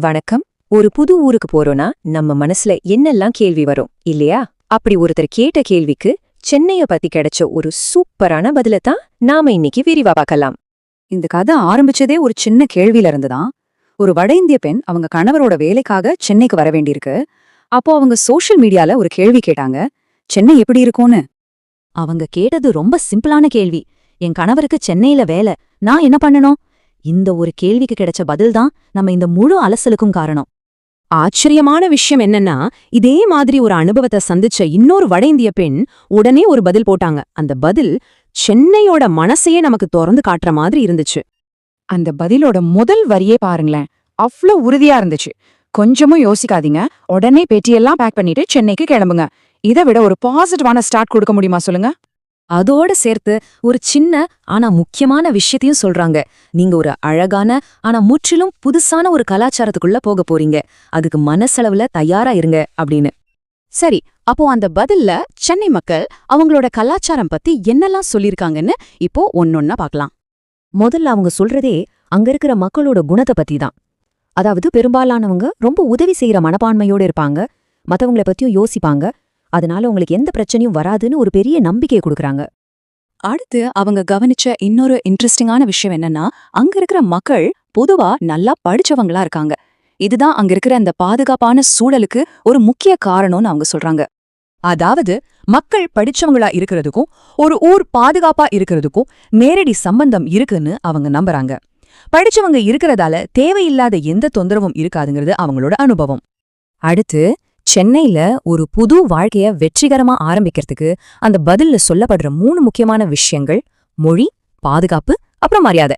வணக்கம். ஒரு புது ஊருக்கு போறோம்னா நம்ம மனசுல என்னெல்லாம் கேள்வி வரும் இல்லையா? அப்படி ஒருத்தர் கேட்ட கேள்விக்கு சென்னைய பத்தி கிடைச்ச ஒரு சூப்பரான பதில தான் நாம இன்னைக்கு விரிவா பார்க்கலாம். இந்த கதை ஆரம்பிச்சதே ஒரு சின்ன கேள்வியில இருந்துதான் ஒரு வட இந்திய பெண் அவங்க கணவரோட வேலைக்காக சென்னைக்கு வர வேண்டியிருக்கு. அப்போ அவங்க சோஷியல் மீடியால ஒரு கேள்வி கேட்டாங்க. சென்னை எப்படி இருக்கும்னு? அவங்க கேட்டது ரொம்ப சிம்பிளான கேள்வி. என் கணவருக்கு சென்னையில வேலை. நான் என்ன பண்ணணும்? இந்த ஒரு கேள்விக்கு கிடைச்ச பதில்தான் நம்ம இந்த முழு அலசலுக்கும் காரணம். ஆச்சரியமான விஷயம் என்னன்னா இதே மாதிரி ஒரு அனுபவத்தை சந்திச்ச இன்னொரு வட இந்திய பெண் உடனே ஒரு பதில் போட்டாங்க. அந்த பதில் சென்னையோட மனசையே நமக்கு திறந்து காட்டுற மாதிரி இருந்துச்சு. அந்த பதிலோட முதல் வரியே பாருங்களேன் அவ்ளோ உறுதியா இருந்துச்சு. கொஞ்சமும் யோசிக்காதீங்க. உடனே பெட்டியெல்லாம் பேக் பண்ணிட்டு சென்னைக்கு கிளம்புங்க. இதை விட ஒரு பாசிட்டிவான ஸ்டார்ட் கொடுக்க முடியுமா சொல்லுங்க? அதோட சேர்த்து ஒரு சின்ன ஆனா முக்கியமான விஷயத்தையும் சொல்றாங்க. நீங்க ஒரு அழகான ஆனா முற்றிலும் புதுசான ஒரு கலாச்சாரத்துக்குள்ள போக போறீங்க. அதுக்கு மனசளவுல தயாரா இருங்க அப்படின்னு. சரி அப்போ அந்த பதில்ல சென்னை மக்கள் அவங்களோட கலாச்சாரம் பத்தி என்னெல்லாம் சொல்லிருக்காங்கன்னு இப்போ ஒன்னொன்னா பார்க்கலாம். முதல்ல அவங்க சொல்றதே அங்க இருக்கிற மக்களோட குணத்தை பத்தி தான். அதாவது பெரும்பாலானவங்க ரொம்ப உதவி செய்யற மனப்பான்மையோட இருப்பாங்க. மத்தவங்கள பத்தியும் யோசிப்பாங்க. அதனால உங்களுக்கு எந்த பிரச்சனையும் வராதுன்னு ஒரு பெரிய நம்பிக்கையை கொடுக்குறாங்க. அடுத்து அவங்க கவனிச்ச இன்னொரு இன்ட்ரெஸ்டிங்கான விஷயம் என்னன்னா அங்க இருக்கிற மக்கள் பொதுவா நல்லா படிச்சவங்களா இருக்காங்க. இதுதான் அங்க இருக்கிற அந்த பாதுகாப்பான சூழலுக்கு ஒரு முக்கிய காரணம்னு அவங்க சொல்றாங்க. அதாவது மக்கள் படிச்சவங்களா இருக்கிறதுக்கும் ஒரு ஊர் பாதுகாப்பா இருக்கிறதுக்கும் நேரடி சம்பந்தம் இருக்குன்னு அவங்க நம்புறாங்க. படிச்சவங்க இருக்கிறதால தேவையில்லாத எந்த தொந்தரவும் இருக்காதுங்கிறது அவங்களோட அனுபவம். அடுத்து சென்னையில ஒரு புது வாழ்க்கைய வெற்றிகரமா ஆரம்பிக்கிறதுக்கு அந்த பதில்ல சொல்லப்படுற மூணு முக்கியமான விஷயங்கள் மொழி பாதுகாப்பு அப்புறம் மரியாதை.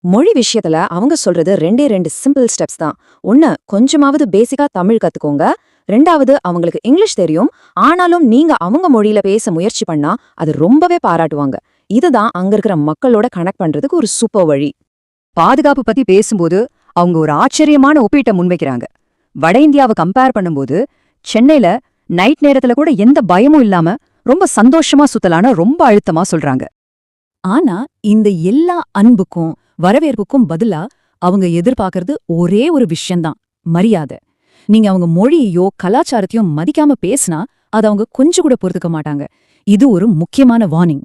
மொழி விஷயத்துல அவங்க சொல்றது ரெண்டே ரெண்டு சிம்பிள் ஸ்டெப்ஸ் தான். ஒன்னு கொஞ்சமாவது பேசிக்கா தமிழ் கத்துக்கோங்க. ரெண்டாவது அவங்களுக்கு இங்கிலீஷ் தெரியும். ஆனாலும் நீங்க அவங்க மொழியில பேச முயற்சி பண்ணா அது ரொம்பவே பாராட்டுவாங்க. இதுதான் அங்க இருக்கிற மக்களோட கனெக்ட் பண்றதுக்கு ஒரு சூப்பர் வழி. பாதுகாப்பு பத்தி பேசும்போது அவங்க ஒரு ஆச்சரியமான ஒப்பீட்டை முன்வைக்கிறாங்க. வட இந்தியாவை கம்பேர் பண்ணும்போது சென்னையில நைட் நேரத்துல கூட எந்த பயமும் இல்லாம ரொம்ப சந்தோஷமா சுத்தலான ரொம்ப அழுத்தமா சொல்றாங்க. ஆனா இந்த எல்லா அன்புக்கும் வரவேற்புக்கும் பதிலா அவங்க எதிர்பார்க்கறது ஒரே ஒரு விஷயம்தான் மரியாதை. நீங்க அவங்க மொழியையோ கலாச்சாரத்தையும் மதிக்காம பேசினா அது அவங்க கொஞ்சம் கூட பொறுத்துக்க மாட்டாங்க. இது ஒரு முக்கியமான வார்னிங்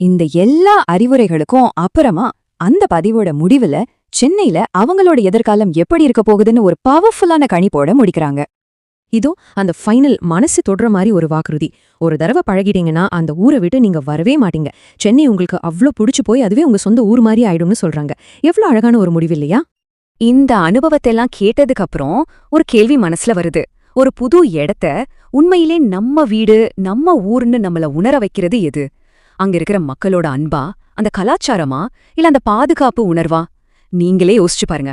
இந்த எல்லா அறிவுரைகளுக்கும் அப்புறமா அந்த பதிவோட முடிவுல சென்னையில அவங்களோட எதிர்காலம் எப்படி இருக்க போகுதுன்னு ஒரு பவர்ஃபுல்லான கணிப்போட முடிக்கிறாங்க. இதோ அந்த ஃபைனல் மனசு தொடுற மாதிரி ஒரு வாக்குறுதி. ஒரு தடவை பழகிட்டீங்கன்னா அந்த ஊரை விட்டு நீங்க வரவே மாட்டீங்க. சென்னை உங்களுக்கு அவ்ளோ பிடிச்சு போய் அதுவே உங்க சொந்த ஊர் மாதிரி ஆயிடும்னு சொல்றாங்க. எவ்வளோ அழகான ஒரு முடிவு இல்லையா? இந்த அனுபவத்தெல்லாம் கேட்டதுக்கு அப்புறம் ஒரு கேள்வி மனசுல வருது. ஒரு புது இடத்த உண்மையிலே நம்ம வீடு நம்ம ஊர்னு நம்மள உணர வைக்கிறது எது? அங்க இருக்கிற மக்களோட அன்பா அந்த கலாச்சாரமா இல்ல அந்த பாதுகாப்பு உணர்வா? நீங்களே யோசிச்சு பாருங்க.